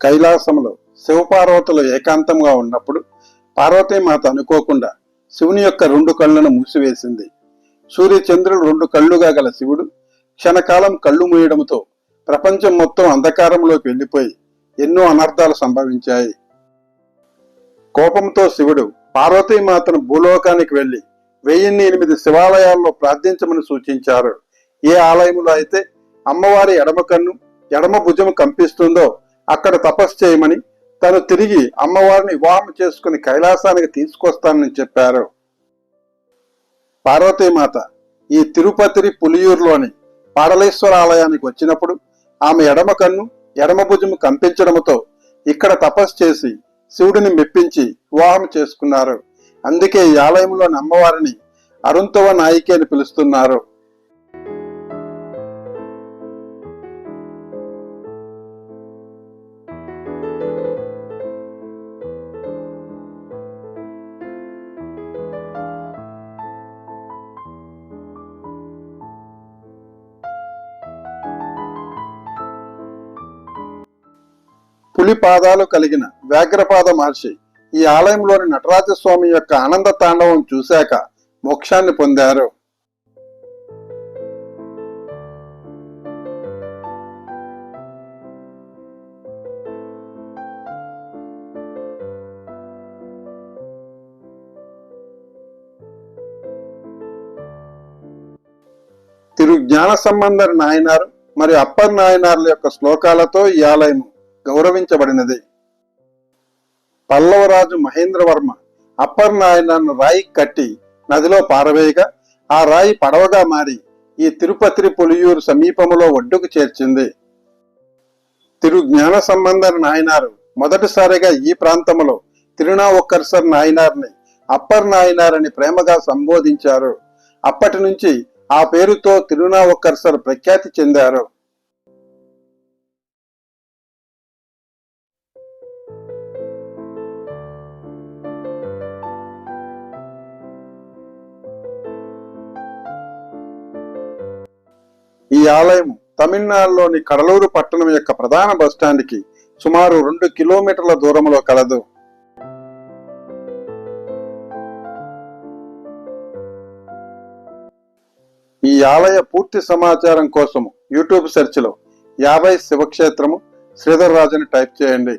కైలాసంలో శివపార్వతులు ఏకాంతంగా ఉన్నప్పుడు పార్వతీమాత అనుకోకుండా శివుని యొక్క రెండు కళ్ళను మూసివేసింది. సూర్యచంద్రుడు రెండు కళ్ళుగా గల శివుడు క్షణకాలం కళ్ళు మూయడంతో ప్రపంచం మొత్తం అంధకారంలోకి వెళ్ళిపోయి ఎన్నో అనర్థాలు సంభవించాయి. కోపంతో శివుడు పార్వతీమాతను భూలోకానికి వెళ్ళి వెయ్యిన్ని ఎనిమిది శివాలయాల్లో ప్రార్థించమని సూచించారు. ఏ ఆలయంలో అయితే అమ్మవారి ఎడమ కన్ను ఎడమ భుజము కంపిస్తుందో అక్కడ తపస్సు చేయమని తను తిరిగి అమ్మవారిని వివాహం చేసుకుని కైలాసానికి తీసుకొస్తానని చెప్పారు. పార్వతీమాత ఈ తిరుపతిరి పులియూరులోని పాడలేశ్వర ఆలయానికి వచ్చినప్పుడు ఆమె ఎడమ కన్ను ఎడమ భుజము కంపించడంతో ఇక్కడ తపస్సు చేసి శివుడిని మెప్పించి వివాహం చేసుకున్నారు. అందుకే ఈ ఆలయంలోని అమ్మవారిని అరుంతవ నాయికి అని పిలుస్తున్నారు. పులి పాదాలు కలిగిన వ్యాఘ్రపాద మహర్షి ఈ ఆలయంలోని నటరాజ స్వామి యొక్క ఆనంద తాండవం చూశాక మోక్షాన్ని పొందారు. తిరు జ్ఞాన సంబంధర్ నాయనారు మరియు అప్పర్ నాయనార్ల యొక్క శ్లోకాలతో ఈ ఆలయం గౌరవించబడినది. పల్లవరాజు మహేంద్రవర్మ అప్పర్ నాయనను రాయి కట్టి నదిలో పారవేయగా ఆ రాయి పడవగా మారి ఈ తిరుపతి పులియూరు సమీపములో ఒడ్డుకు చేర్చింది. తిరు జ్ఞాన సంబంధ నాయనారు మొదటిసారిగా ఈ ప్రాంతంలో తిరునావొక్కర్సర్ నాయనార్ని అప్పర్ నాయనారని ప్రేమగా సంబోధించారు. అప్పటి నుంచి ఆ పేరుతో తిరునావొక్కర్సర్ ప్రఖ్యాతి చెందారు. ఈ ఆలయం తమిళనాడులోని కడలూరు పట్టణం యొక్క ప్రధాన బస్టాండ్కి సుమారు రెండు కిలోమీటర్ల దూరంలో కలదు. ఈ ఆలయ పూర్తి సమాచారం కోసం యూట్యూబ్ సెర్చ్లో యాభై శివక్షేత్రము శ్రీధర్ రాజుని టైప్ చేయండి.